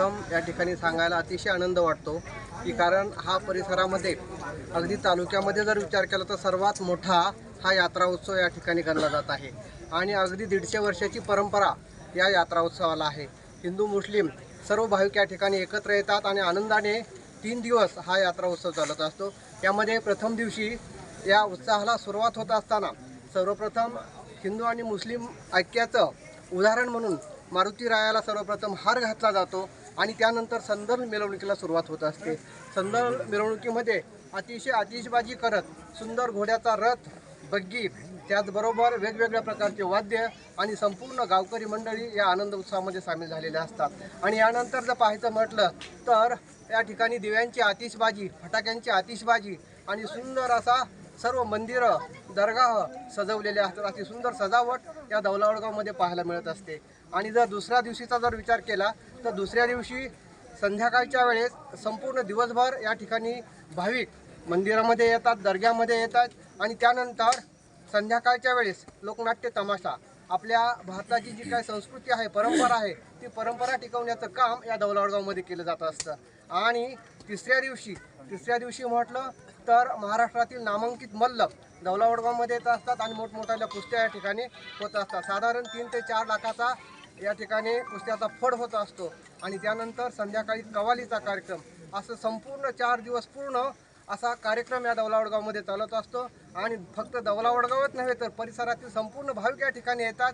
प्रथम या ठिकाणी सांगायला अतिशय आनंद वाटतो की कारण हा परिसरामध्ये अगदी तालुक्यामध्ये जर विचार केला तर सर्वात मोठा हा यात्रा उत्सव या ठिकाणी गणला जात आहे. आणि अगदी दीडशे वर्षाची परंपरा या यात्रा उत्सवाला आहे. हिंदू मुस्लिम सर्व भाविक या ठिकाणी एकत्र येतात आणि आनंदाने तीन दिवस हा यात्रा उत्सव चालत असतो. यामध्ये प्रथम दिवशी या उत्साहाला सुरुवात होत असताना सर्वप्रथम हिंदू आणि मुस्लिम ऐक्याचं उदाहरण म्हणून मारुती रायाला सर्वप्रथम हार घातला जातो. आणि त्यानंतर संदर्भ मिरवणुकीला सुरुवात होत असते. संदर्भ मिरवणुकीमध्ये अतिशय आतिषबाजी करत सुंदर घोड्याचा रथ बग्गी त्याचबरोबर वेगवेगळ्या प्रकारचे वाद्य आणि संपूर्ण गावकरी मंडळी या आनंद उत्सवामध्ये सामील झालेले असतात. आणि यानंतर जर पाहायचं म्हटलं तर या ठिकाणी दिव्यांची आतिषबाजी फटाक्यांची आतिषबाजी आणि सुंदर असा सर्व मंदिरं दर्गाह सजवलेले असतात. अशी सुंदर सजावट या दौलावडगावमध्ये पाहायला मिळत असते. आणि जर दुसऱ्या दिवशीचा जर विचार केला तर दुसऱ्या दिवशी संध्याकाळच्या वेळेस संपूर्ण दिवसभर या ठिकाणी भाविक मंदिरामध्ये येतात दर्ग्यामध्ये येतात. आणि त्यानंतर संध्याकाळच्या वेळेस लोकनाट्य तमाशा आपल्या भारताची जी काय संस्कृती आहे परंपरा आहे ती परंपरा टिकवण्याचं काम या दौलावडगावमध्ये केलं जात असतं. आणि तिसऱ्या दिवशी तिसऱ्या दिवशी म्हटलं तर महाराष्ट्रातील नामांकित मल्ल दौलावडगावमध्ये येत असतात आणि मोठमोठ्या कुस्त्या या ठिकाणी होत असतात. साधारण तीन ते चार लाखाचा या ठिकाणी कुस्त्याचा फड होत असतो. आणि त्यानंतर संध्याकाळी कवालीचा कार्यक्रम. असं संपूर्ण चार दिवस पूर्ण असा कार्यक्रम या दौलावडगावमध्ये चालत असतो. आणि फक्त दौलावडगावच नव्हे तर परिसरातील संपूर्ण भाविक या ठिकाणी येतात.